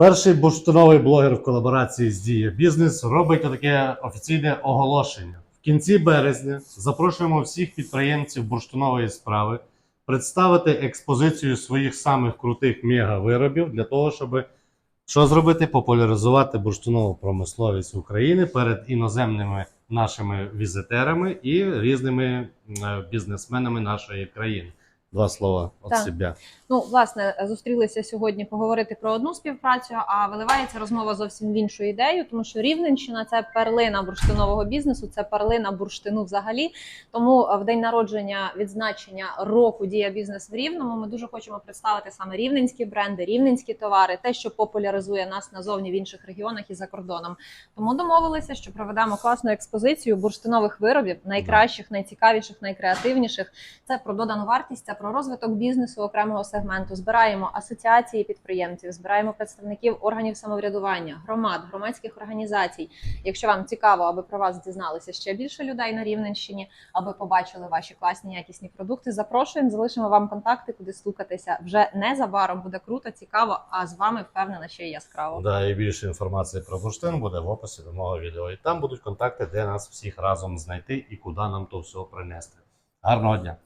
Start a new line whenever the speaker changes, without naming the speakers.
Перший бурштиновий блогер в колаборації з Дія Бізнес робить таке офіційне оголошення. В кінці березня запрошуємо всіх підприємців бурштинової справи представити експозицію своїх самих крутих мега-виробів для того, щоб що зробити? Популяризувати бурштинову промисловість України перед іноземними нашими візитерами і різними е, бізнесменами нашої країни. Два слова від
Так.
себе.
Ну, власне, зустрілися сьогодні поговорити про одну співпрацю, а виливається розмова зовсім в іншу ідею, тому що Рівненщина це перлина бурштинового бізнесу, це перлина бурштину взагалі. Тому е, в день народження відзначення року дія бізнес в Рівному. Ми дуже хочемо представити саме рівненські бренди, рівненські товари, те, що популяризує нас назовні в інших регіонах і за кордоном. Тому домовилися, що проведемо класну експозицію бурштинових виробів, найкращих, найцікавіших, найкреативніших. Це про додану вартість, це про розвиток бізнесу окремого сегменту. Збираємо асоціації підприємців, збираємо представників органів самоврядування, громад, громадських організацій. Якщо вам цікаво, аби про вас дізналися ще більше людей на Рівненщині, аби побачили ваші класні якісні продукти. Запрошуємо, залишимо вам контакти, куди стукатися. Вже незабаром буде круто, цікаво. А з вами впевнена, ще яскраво.
Да, і більше інформації про бурштин буде в описі до мого відео. І там будуть контакти, де нас всіх разом знайти і куди нам то все принести. Гарного дня!